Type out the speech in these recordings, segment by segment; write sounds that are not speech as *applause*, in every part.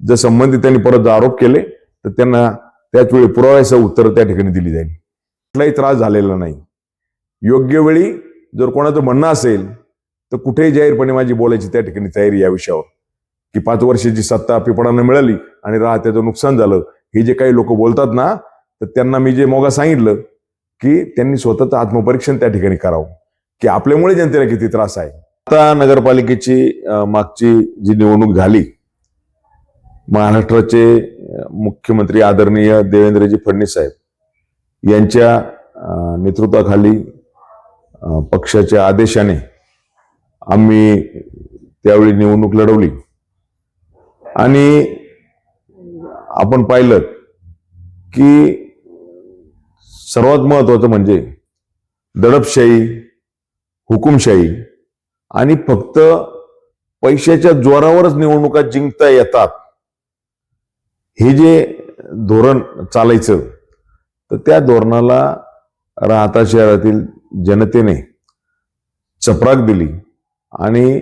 जर संबंधित त्यांनी परत जर आरोप केले तर त्यांना त्याच वेळी पुराव्यासह उत्तर त्या ठिकाणी दिली जाईल. कुठलाही त्रास झालेला नाही. योग्य वेळी जर कोणाचं म्हणणं असेल तर कुठेही जाहीरपणे माझी बोलायची त्या ठिकाणी तयारी या विषयावर. की पाच वर्षाची सत्ता पिपडांना मिळाली आणि राह त्याचं नुकसान झालं हे जे काही लोक बोलतात ना तर त्यांना मी जे मोगा सांगितलं की त्यांनी स्वतःचं आत्मपरीक्षण त्या ठिकाणी करावं. की आपल्यामुळे जनतेला किती त्रास आहे. आता नगरपालिकेची मागची जी निवडणूक झाली महाराष्ट्राचे मुख्यमंत्री आदरणीय देवेंद्रजी फडणवीस साहेब यांच्या नेतृत्वाखाली पक्षाच्या आदेशाने आम्ही त्यावेळी निवडणूक लढवली. आणि आपण पाहिलं की सर्वात महत्वाचं म्हणजे दडपशाही हुकुमशाही आणि फक्त पैशाच्या जोरावरच निवडणुका जिंकता येतात हे जे धोरण चालायचं तर त्या धोरणाला राहता शहरातील जनतेने चपराक दिली आणि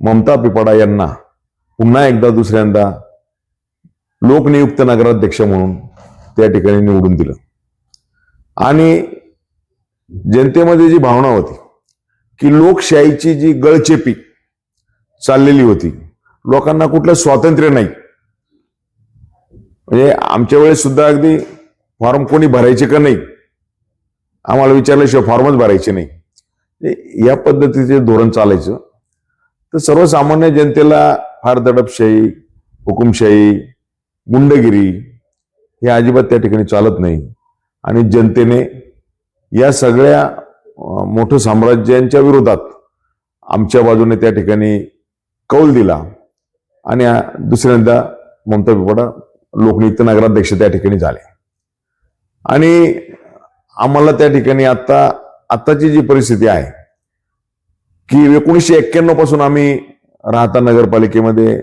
ममता पिपाडा यांना पुन्हा एकदा दुसऱ्यांदा लोकनियुक्त नगराध्यक्ष म्हणून त्या ठिकाणी निवडून दिलं. आणि जनतेमध्ये जी भावना होती की लोकशाहीची जी गळचेपी चाललेली होती लोकांना कुठलं स्वातंत्र्य नाही म्हणजे आमच्या वेळेस सुद्धा अगदी फॉर्म कोणी भरायचे का नाही? आम्हाला विचारल्याशिवाय फॉर्मच भरायचे नाही. म्हणजे या पद्धतीचे धोरण चालायचं तर सर्वसामान्य जनतेला फार दडपशाही हुकुमशाही गुंडगिरी हे अजिबात त्या ठिकाणी चालत नाही. आणि जनतेने या सगळ्या मोठं साम्राज्यांच्या विरोधात आमच्या बाजूने त्या ठिकाणी कौल दिला. आणि दुसऱ्यांदा ममता पिपाडा लोकनियुक्त नगराध्यक्ष त्या ठिकाणी झाले. आणि आम्हाला त्या ठिकाणी आता आत्ताची जी परिस्थिती आहे की एकोणीसशे एक्क्याण्णवपासून आम्ही राहता नगरपालिकेमध्ये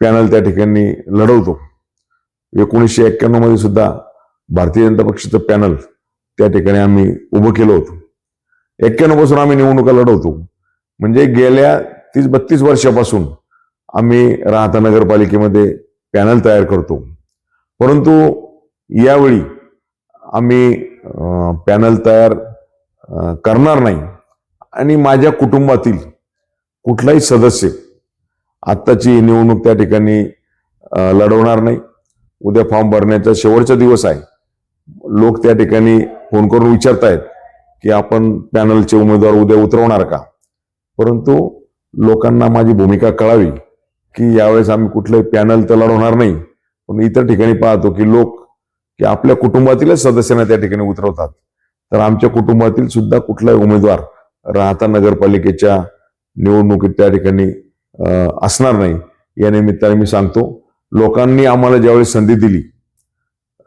पॅनल त्या ठिकाणी लढवतो. एकोणीसशे एक्क्याण्णवमध्ये सुद्धा भारतीय जनता पक्षाचं पॅनल त्या ठिकाणी आम्ही उभं केलं होतं. एक्क्याण्णवपासून आम्ही निवडणुका लढवतो. म्हणजे गेल्या तीस बत्तीस वर्षापासून आम्ही राहता नगरपालिकेमध्ये पॅनल तयार करतो. परंतु यावेळी आम्ही पॅनल तयार करणार नाही. आणि माझ्या कुटुंबातील कुठलाही सदस्य आत्ताची निवडणूक त्या ठिकाणी लढवणार नाही. उद्या फॉर्म भरण्याचा शेवटचा दिवस आहे. लोक त्या ठिकाणी फोन करून विचारतायत की आपण पॅनलचे उमेदवार उद्या उतरवणार का? परंतु लोकांना माझी भूमिका कळावी. की यावेळेस आम्ही कुठलंही पॅनल तर लढवणार नाही. पण इतर ठिकाणी पाहतो की लोक की आपल्या कुटुंबातीलच सदस्यांना त्या ठिकाणी उतरवतात. तर आमच्या कुटुंबातील सुद्धा कुठलाही उमेदवार राहता नगरपालिकेच्या निवडणुकीत त्या ठिकाणी अं, असणार नाही. या निमित्ताने मी सांगतो लोकांनी आम्हाला ज्यावेळी संधी दिली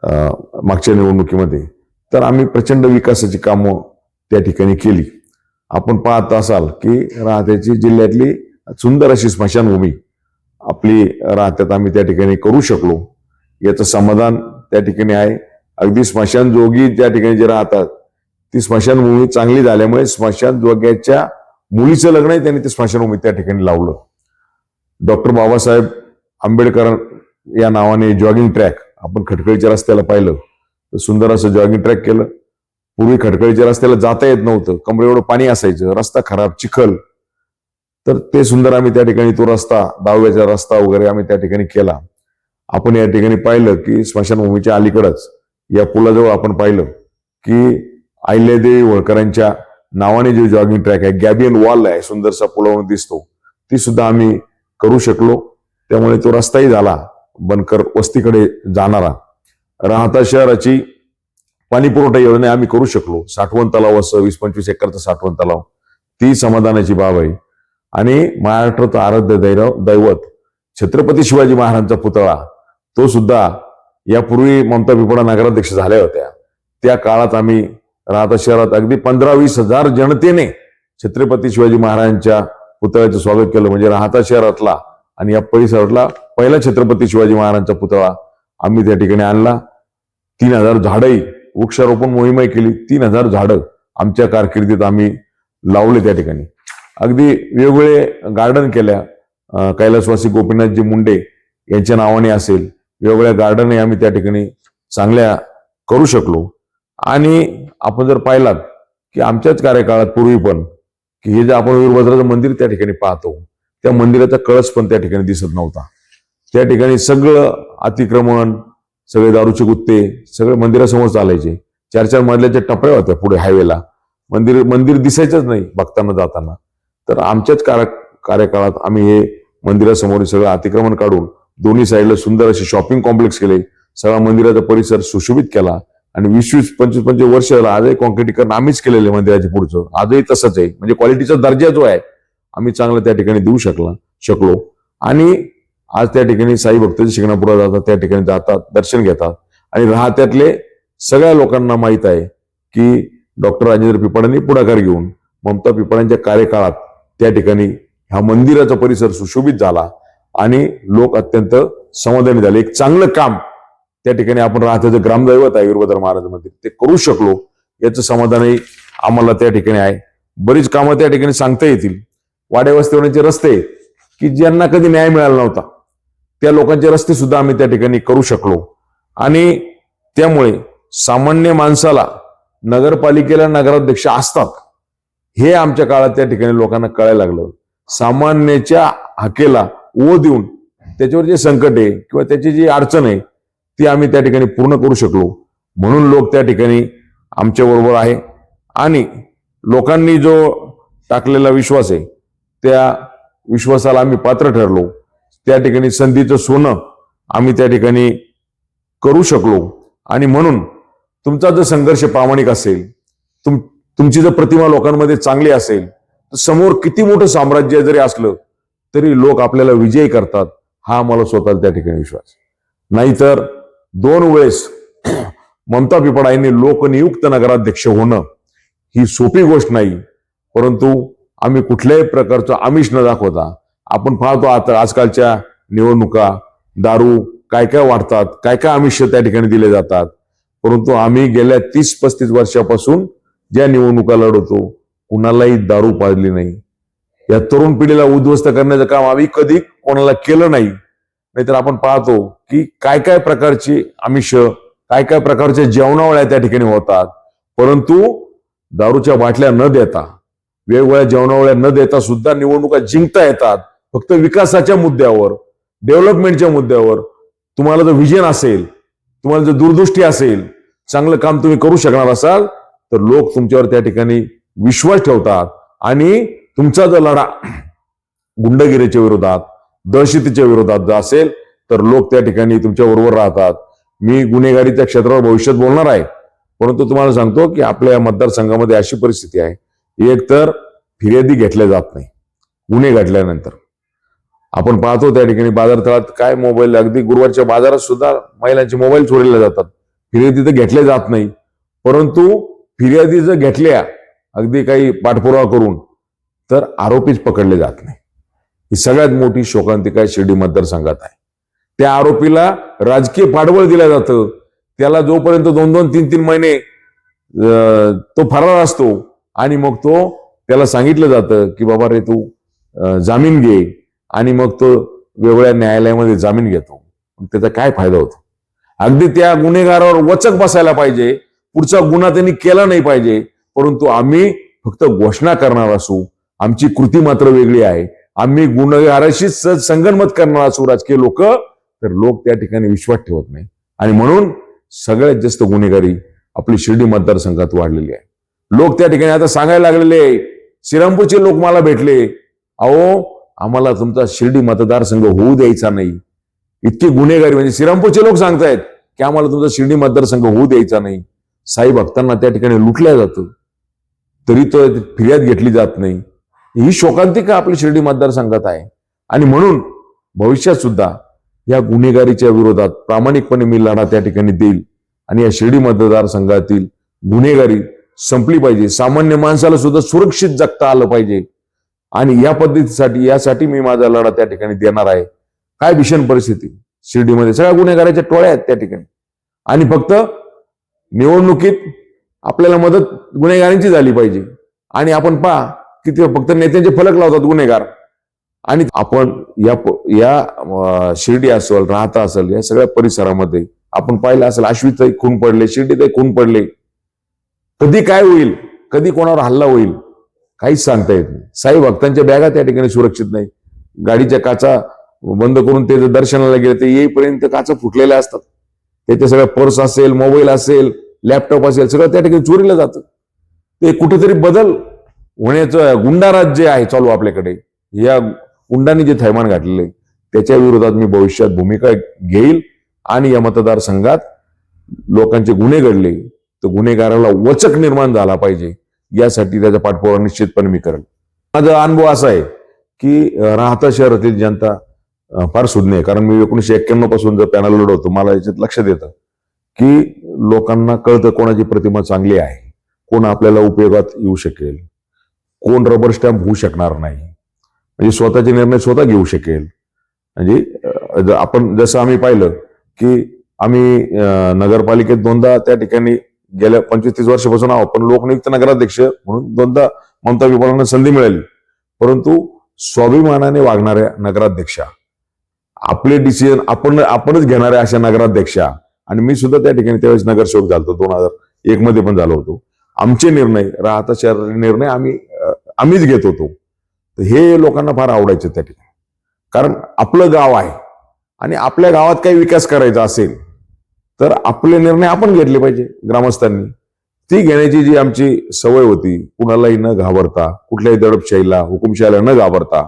अं, मागच्या निवडणुकीमध्ये तर आम्ही प्रचंड विकासाची कामं त्या ठिकाणी केली. आपण पाहत असाल की राहत्याची जिल्ह्यातली सुंदर अशी स्मशानभूमी आपली राहत्यात आम्ही त्या ठिकाणी करू शकलो. याचं समाधान त्या ठिकाणी आहे. अगदी स्मशान जोगी त्या ठिकाणी जे राहतात ती स्मशानभूमी चांगली झाल्यामुळे स्मशान जोग्याच्या मुलीचं लग्नही त्यांनी ते स्मशानभूमी त्या ठिकाणी लावलं. डॉक्टर बाबासाहेब आंबेडकर या नावाने जॉगिंग ट्रॅक आपण खटकळीच्या रस्त्याला पाहिलं तर सुंदर असं जॉगिंग ट्रॅक केलं. पूर्वी खटकळीच्या रस्त्याला जाता येत नव्हतं कमरे एवढं पाणी असायचं रस्ता खराब चिखल. तर ते सुंदर आम्ही त्या ठिकाणी तो रस्ता दहाव्याचा रस्ता वगैरे आम्ही त्या ठिकाणी केला. आपण या ठिकाणी पाहिलं की स्मशानभूमीच्या अलीकडच या पुलाजवळ आपण पाहिलं की अहिल्यादेवी होळकरांच्या नावाने जे जॉगिंग ट्रॅक आहे गॅबियन वॉल आहे सुंदरसा पुलावरून दिसतो. ती सुद्धा आम्ही करू शकलो. त्यामुळे तो रस्ताही झाला बनकर वस्तीकडे जाणारा. राहता शहराची पाणी पुरवठा योजना आम्ही करू शकलो. साठवण तलाव असं वीस पंचवीस एकरचा साठवण तलाव. ती समाधानाची बाब आहे. आणि महाराष्ट्राचं आराध्य दैरव दैवत छत्रपती शिवाजी महाराजांचा पुतळा तो सुद्धा यापूर्वी ममता पिपळा नगराध्यक्ष झाल्या होत्या. त्या काळात आम्ही राहता शहरात अगदी पंधरा वीस हजार जनतेने छत्रपती शिवाजी महाराजांच्या पुतळ्याचं स्वागत केलं. म्हणजे राहता शहरातला आणि या परिसरातला पहिला छत्रपती शिवाजी महाराजांचा पुतळा आम्ही त्या ठिकाणी आणला. तीन हजार झाडंही वृक्षारोपण मोहिमही केली. तीन हजार झाडं आमच्या कारकिर्दीत आम्ही लावले त्या ठिकाणी. अगदी वेगवेगळे गार्डन केल्या. कैलासवासी गोपीनाथजी मुंडे यांच्या नावाने असेल. वेगवेगळ्या गार्डनही आम्ही त्या ठिकाणी चांगल्या करू शकलो. आणि आपण जर पाहिलात की आमच्याच कार्यकाळात पूर्वी पण की हे जे आपण वीरभद्राचं मंदिर त्या ठिकाणी पाहतो त्या मंदिराचा कळस पण त्या ठिकाणी दिसत नव्हता. त्या ठिकाणी सगळं अतिक्रमण सगळे दारूचे गुत्ते सगळे मंदिरासमोर चालायचे. चार चार मजल्याच्या टपऱ्या होत्या पुढे हायवेला मंदिर मंदिर दिसायचंच नाही बघताना जाताना. तर आमच्याच कार्य कार्यकाळात आम्ही हे मंदिरासमोर सगळं अतिक्रमण काढून दोन्ही साईडला सुंदर असे शॉपिंग कॉम्प्लेक्स केले. सगळा मंदिराचा परिसर सुशोभित केला आणि वीस वीस पंचवीस पंचवीस वर्ष झाला आजही कॉन्क्रिटीकरण आम्हीच केलेलं आहे मंदिराच्या पुढचं. आजही तसंच आहे. म्हणजे क्वालिटीचा दर्जा जो आहे आम्ही चांगला त्या ठिकाणी देऊ शकला शकलो. आणि आज त्या ठिकाणी साई भक्त शिंगणापुरा जातात त्या ठिकाणी जातात दर्शन घेतात. आणि राहत्यातले सगळ्या लोकांना माहीत आहे की डॉक्टर राजेंद्र पिपाडांनी पुढाकार घेऊन ममता पिपाड्यांच्या कार्यकाळात त्या ठिकाणी ह्या मंदिराचा परिसर सुशोभित झाला आणि लोक अत्यंत समाधानी झाले. एक चांगलं काम त्या ठिकाणी आपण राहत्याचं ग्रामदैवत आहे वीरभद्र महाराज मंदिर ते करू शकलो. याचं समाधानही आम्हाला त्या ठिकाणी आहे. बरीच कामं त्या ठिकाणी सांगता येतील. वाड्या वस्तीवरचे रस्ते की ज्यांना कधी न्याय मिळाला नव्हता त्या लोकांचे रस्ते सुद्धा आम्ही त्या ठिकाणी करू शकलो. आणि त्यामुळे सामान्य माणसाला नगरपालिकेला नगराध्यक्ष असतात. हे आमच्या काळात त्या ठिकाणी लोकांना कळायला लागलं. सामान्याच्या हाकेला ओ देऊन त्याच्यावर जे संकट आहे किंवा त्याची जी अडचण आहे ती आम्ही त्या ठिकाणी पूर्ण करू शकलो. म्हणून लोक त्या ठिकाणी आमच्याबरोबर आहे. आणि लोकांनी जो टाकलेला विश्वास आहे त्या विश्वासाला आम्ही पात्र ठरलो. त्या ठिकाणी संधीचं सोनं आम्ही त्या ठिकाणी करू शकलो. आणि म्हणून तुमचा जर संघर्ष प्रामाणिक असेल तुम तुमची जर प्रतिमा लोकांमध्ये चांगली असेल तर समोर किती मोठं साम्राज्य जरी असलं तरी लोक आपल्याला विजयी करतात हा आम्हाला स्वतःला त्या ठिकाणी विश्वास. नाहीतर दोन वेळेस *clears throat* ममता पिपडाईंनी लोकनियुक्त नगराध्यक्ष होणं ही सोपी गोष्ट नाही परंतु आम्ही कुठल्याही प्रकारचं आमिष न दाखवता आपण पाहतो आता आजकालच्या निवडणुका दारू काय काय वाढतात काय काय आमिष त्या ठिकाणी दिले जातात परंतु आम्ही गेल्या तीस पस्तीस वर्षापासून ज्या निवडणुका लढवतो कुणालाही दारू पाजली नाही. या तरुण पिढीला उद्ध्वस्त करण्याचं काम आम्ही कधी कोणाला केलं नाही. नाहीतर आपण पाहतो की काय काय प्रकारची आमिष काय काय प्रकारच्या जेवणावळ्या त्या ठिकाणी होतात. परंतु दारूच्या बाटल्या न देता वेगवेगळ्या जेवणावळ्या न देता सुद्धा निवडणुका जिंकता येतात. फक्त विकासाच्या मुद्द्यावर डेव्हलपमेंटच्या मुद्द्यावर तुम्हाला जर विजन असेल तुम्हाला जर दूरदृष्टी असेल चांगलं काम तुम्ही करू शकणार असाल तर लोक तुमच्यावर त्या ठिकाणी विश्वास ठेवतात आणि तुमचा जर लढा गुंडगिरीच्या विरोधात दहशतीच्या विरोधात जर असेल तर लोक त्या ठिकाणी तुमच्या बरोबर राहतात. मी गुन्हेगारीच्या क्षेत्रावर भविष्यात बोलणार आहे. परंतु तुम्हाला सांगतो की आपल्या या मतदारसंघामध्ये अशी परिस्थिती आहे. एक तर फिर्यादी घेतल्या जात नाही. गुन्हे घडल्यानंतर. आपण पाहतो त्या ठिकाणी बाजार तळात काय मोबाईल अगदी गुरुवारच्या बाजारात सुद्धा महिलांचे मोबाईल चोरीला जातात. फिर्यादी तर घेतल्या जात नाही. परंतु फिर्यादी जर घेतल्या अगदी काही पाठपुरावा करून तर आरोपीच पकडले जात नाही. ही सगळ्यात मोठी शोकांतिका शिर्डी मतदारसंघात आहे. त्या आरोपीला राजकीय पाठबळ दिलं जातं. त्याला जोपर्यंत दोन दोन तीन तीन महिने तो फरार असतो आणि मग तो त्याला सांगितलं जातं की बाबा रे तू जामीन घे आणि मग तो वेगवेगळ्या न्यायालयामध्ये जामीन घेतो. मग त्याचा काय फायदा होतो? अगदी त्या गुन्हेगारावर वचक बसायला पाहिजे. पुढचा गुन्हा त्यांनी केला नाही पाहिजे. परंतु आम्ही फक्त घोषणा करणार असू. आमची कृती मात्र वेगळी आहे. आम्ही गुन्हेगाराशी संगनमत करणार असू राजकीय लोक. तर लोक त्या ठिकाणी विश्वास ठेवत नाही. आणि म्हणून सगळ्यात जास्त गुन्हेगारी आपली शिर्डी मतदारसंघात वाढलेली आहे. लोक त्या ठिकाणी आता सांगायला लागलेले आहे श्रीरामपूरचे लोक मला भेटले. अहो आम्हाला तुमचा शिर्डी मतदारसंघ होऊ द्यायचा नाही. इतकी गुन्हेगारी म्हणजे श्रीरामपूरचे लोक सांगतायत की आम्हाला तुमचा शिर्डी मतदारसंघ होऊ द्यायचा नाही. साई भक्तांना त्या ठिकाणी लुटल्या जातं. तरी तो फिर्याद घेतली जात नाही. ही शोकांतिका आपल्या शिर्डी मतदारसंघात आहे? आणि म्हणून भविष्यात सुद्धा या गुन्हेगारीच्या विरोधात प्रामाणिकपणे मी लढा त्या ठिकाणी देईल आणि या शिर्डी मतदारसंघातील गुन्हेगारी संपली पाहिजे. सामान्य माणसाला सुद्धा सुरक्षित जगता आलं पाहिजे. आणि या पद्धतीसाठी यासाठी मी माझा लढा त्या ठिकाणी देणार आहे. काय भीषण परिस्थिती? शिर्डीमध्ये सगळ्या गुन्हेगाराच्या टोळ्या आहेत त्या ठिकाणी. आणि फक्त निवडणुकीत आपल्याला मदत गुन्हेगारांची झाली पाहिजे. आणि आपण पहा की ते फक्त नेत्यांचे फलक लावतात गुन्हेगार. आणि आपण या या शिर्डी असेल राहता असेल या सगळ्या परिसरामध्ये आपण पाहिलं असेल आश्वितही खून पडले शिर्डीतही खून पडले. कधी काय होईल? कधी कोणावर हल्ला होईल? काहीच सांगता येत नाही. साई भक्तांच्या बॅगा त्या ठिकाणी सुरक्षित नाही. गाडीच्या काचा बंद करून ते दर्शनाला गेले ते येईपर्यंत काचा फुटलेल्या असतात. त्याचे सगळ्या पर्स असेल मोबाईल असेल लॅपटॉप असेल सगळं त्या ठिकाणी चोरीला जातं. ते कुठेतरी बदल होण्याचं गुंडाराज जे आहे चालू आपल्याकडे. या गुंडांनी जे थैमान घातलेले आहे, त्याच्या विरोधात मी भविष्यात भूमिका घेईल आणि या मतदारसंघात लोकांचे गुन्हे घडले तर गुन्हेगाराला वचक निर्माण झाला पाहिजे. यासाठी त्याचा पाठपुरावा निश्चितपणे मी करेल. माझा अनुभव असा आहे की राहता शहरातील जनता फार सुज्ञ आहे. कारण मी एकोणीशे एक्क्याण्णवपासून जर पॅनल लढवतो मला याच्यात लक्षात येतं की लोकांना कळतं कोणाची प्रतिमा चांगली आहे. कोण आपल्याला उपयोगात येऊ शकेल. कोण रबर स्टॅम्प होऊ शकणार नाही. म्हणजे स्वतःचे निर्णय स्वतः घेऊ शकेल. म्हणजे आपण जसं आम्ही पाहिलं की आम्ही नगरपालिकेत दोनदा त्या ठिकाणी गेल्या पंचवीस तीस वर्षापासून आहोत. पण लोकनियुक्त नगराध्यक्ष म्हणून दोनदा ममता विभागांना संधी मिळाली. परंतु स्वाभिमानाने वागणाऱ्या नगराध्यक्षा आपले डिसिजन आपण आपणच घेणाऱ्या अशा नगराध्यक्षा. आणि मी सुद्धा त्या ठिकाणी त्यावेळेस नगरसेवक झालो दोन हजार एक मध्ये पण झालो होतो. आमचे निर्णय राहता शहराचे निर्णय आम्ही आम्हीच घेत होतो. तर हे लोकांना फार आवडायचं त्या ठिकाणी. कारण आपलं गाव आहे. आणि आपल्या गावात काही विकास करायचा असेल तर आपले निर्णय आपण घेतले पाहिजे ग्रामस्थांनी. ती घेण्याची जी आमची सवय होती कुणालाही न घाबरता कुठल्याही दडपशाहीला हुकुमशाहीला न घाबरता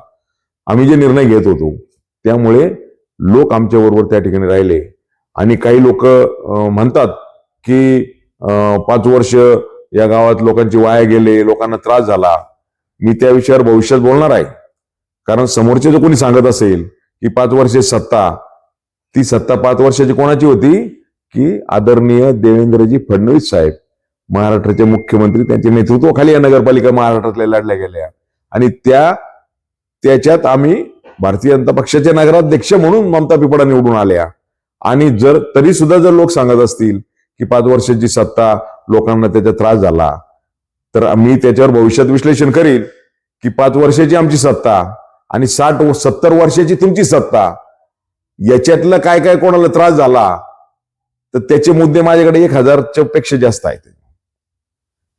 आम्ही जे निर्णय घेत होतो त्यामुळे लोक आमच्या बरोबर त्या ठिकाणी राहिले. आणि काही लोक म्हणतात की पाच वर्ष या गावात लोकांची वाया गेले लोकांना त्रास झाला. मी त्या विषयावर भविष्यात बोलणार आहे. कारण समोरचे जर कोणी सांगत असेल की पाच वर्षे सत्ता ती सत्ता पाच वर्षाची कोणाची होती? की आदरणीय देवेंद्रजी फडणवीस साहेब. महाराष्ट्राचे मुख्यमंत्री त्यांच्या नेतृत्वाखाली या नगरपालिका महाराष्ट्रातल्या लढल्या गेल्या. आणि त्या त्याच्यात आम्ही भारतीय जनता पक्षाचे नगराध्यक्ष म्हणून ममता पिपडा निवडून आल्या. आणि जर तरी सुद्धा जर लोक सांगत असतील की पाच वर्षाची सत्ता लोकांना त्याचा त्रास झाला तर मी त्याच्यावर भविष्यात विश्लेषण करीन की पाच वर्षाची आमची सत्ता आणि साठ सत्तर वर्षाची तुमची सत्ता याच्यातलं काय काय कोणाला त्रास झाला तर त्याचे मुद्दे माझ्याकडे एक हजारच्या पेक्षा जास्त आहेत.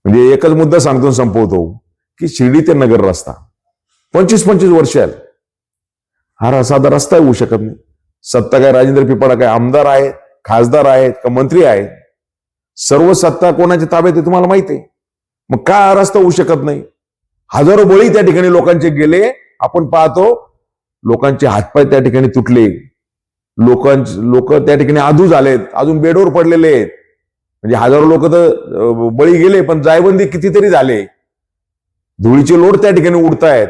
म्हणजे एकच मुद्दा सांगतो संपवतो की शिर्डी ते नगर रस्ता. पंचवीस पंचवीस वर्ष आले. हा साधा रस्ता होऊ शकत नाही. सत्ता काय राजेंद्र पिपाडा काय आमदार आहेत खासदार आहेत का मंत्री आहेत? सर्व सत्ता कोणाच्या ताब्यात आहे तुम्हाला माहिती आहे. मग का हा रस्ता होऊ शकत नाही? हजारो बळी त्या ठिकाणी लोकांचे गेले आपण पाहतो लोकांचे हातपाय त्या ठिकाणी तुटले. लोकांचे लोक त्या ठिकाणी आधू झालेत अजून बेडवर पडलेले आहेत. म्हणजे हजारो लोक तर बळी गेले पण जायबंदी कितीतरी झाले. धुळीचे लोड त्या ठिकाणी उडतायत.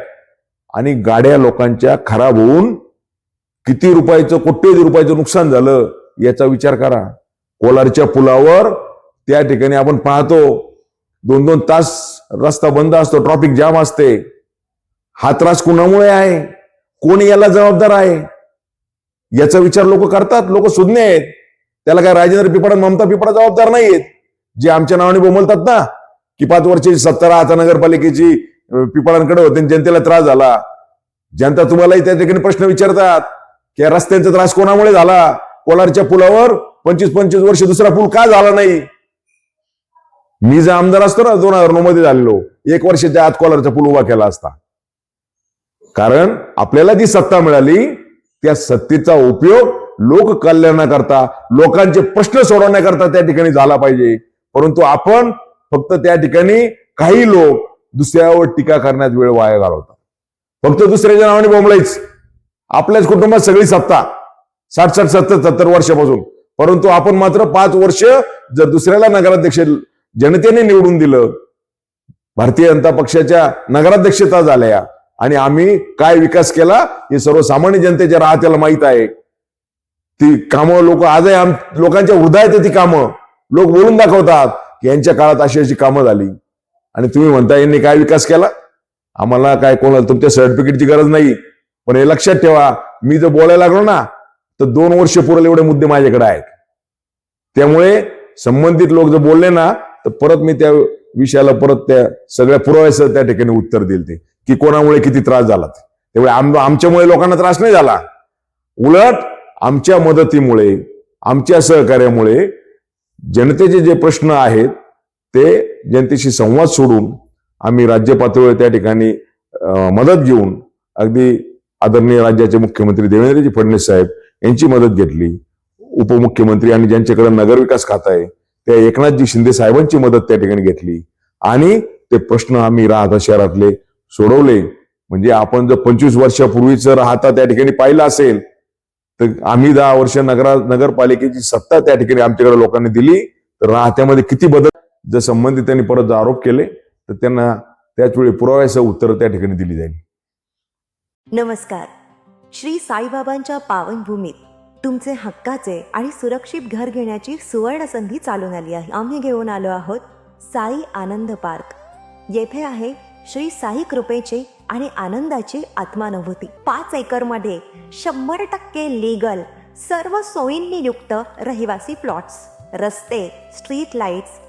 आणि गाड्या लोकांच्या खराब होऊन किती रुपयाचं कोट्यवधी रुपयाचं नुकसान झालं याचा विचार करा. कोलारच्या पुलावर त्या ठिकाणी आपण पाहतो दोन दोन तास रस्ता बंद असतो ट्रॉफिक जाम असते. हा त्रास कुणामुळे आहे? कोण याला जबाबदार आहे? याचा विचार लोक करतात लोक सुज्ञ आहेत. त्याला काय राजेंद्र पिपळा ममता पिपळा जबाबदार नाहीयेत? जे आमच्या नावाने बोमलतात ना की पाच वर्षाची सत्तर आता नगरपालिकेची पिपळांकडे होते आणि जनतेला त्रास झाला. जनता तुम्हालाही त्या ठिकाणी प्रश्न विचारतात की रस्त्यांचा त्रास कोणामुळे झाला? कोलारच्या पुलावर पंचवीस पंचवीस वर्ष दुसरा पूल का झाला नाही? मी जर आमदार असतो ना दोन हजार नऊ मध्ये झालेलो एक वर्षाच्या आत कोलारचा पूल उभा केला असता. कारण आपल्याला जी सत्ता मिळाली त्या सत्तेचा उपयोग लोककल्याणाकरता लोकांचे प्रश्न सोडवण्याकरता त्या ठिकाणी झाला पाहिजे. परंतु आपण फक्त त्या ठिकाणी काही लोक दुसऱ्यावर टीका करण्यात वेळ वाया घालवतात फक्त दुसऱ्याच्या नावाने बोंबलायच. आपल्याच कुटुंबात सगळी सत्ता. साठ साठ सत्तर सत्तर वर्षापासून. परंतु आपण मात्र पाच वर्ष जर दुसऱ्याला नगराध्यक्ष जनतेने निवडून दिलं भारतीय जनता पक्षाच्या नगराध्यक्षता झाल्या आणि आम्ही काय विकास केला हे सर्वसामान्य जनतेच्या राहत्याला माहीत आहे. ती कामं लोक आजही आम लोकांच्या हृदयात ती कामं. लोक बोलून दाखवतात की यांच्या काळात अशी अशी कामं झाली. आणि तुम्ही म्हणता यांनी काय विकास केला? आम्हाला काय कोणाला तुमच्या सर्टिफिकेटची गरज नाही. पण हे लक्षात ठेवा मी जर बोलायला लागलो ना तर दोन वर्ष पुरेल एवढे मुद्दे माझ्याकडे आहेत. त्यामुळे संबंधित लोक जर बोलले ना तर परत मी त्या विषयाला परत त्या सगळ्या पुराव्यासह त्या ठिकाणी उत्तर देईल ते. की कोणामुळे किती त्रास झाला? त्यामुळे आम आमच्यामुळे लोकांना त्रास नाही झाला. उलट आमच्या मदतीमुळे आमच्या सहकार्यामुळे जनतेचे जे प्रश्न आहेत ते जनतेशी संवाद सोडून आम्ही राज्य पातळीवर त्या ठिकाणी मदत घेऊन अगदी आदरणीय राज्याचे मुख्यमंत्री देवेंद्रजी फडणवीस साहेब यांची मदत घेतली. उपमुख्यमंत्री आणि ज्यांच्याकडे नगरविकास खात आहे त्या एकनाथजी शिंदे साहेबांची मदत त्या ठिकाणी घेतली. आणि ते प्रश्न आम्ही राहता शहरातले सोडवले. म्हणजे आपण जर पंचवीस वर्षापूर्वीच राहता त्या ठिकाणी पाहिलं असेल तर आम्ही दहा वर्ष नगरा नगरपालिकेची सत्ता त्या ठिकाणी आमच्याकडे लोकांनी दिली तर राहत्यामध्ये किती बदल जर संबंधितांनी परत जर आरोप केले तर त्यांना त्याचवेळी पुराव्यासह उत्तर त्या ठिकाणी दिली जाईल. नमस्कार. श्री साईबाबांच्या पावनभूमीत तुमचे हक्काचे आणि सुरक्षित घर घेण्याची सुवर्ण संधी चालून आली आहे. आम्ही घेऊन आलो आहोत साई आनंद पार्क. येथे आहे श्री साई कृपेचे आणि आनंदाची आत्मानुभूती. पाच एकरमध्ये शंभर टक्के लीगल सर्व सोयींनी युक्त रहिवासी प्लॉट्स रस्ते स्ट्रीट लाईट्स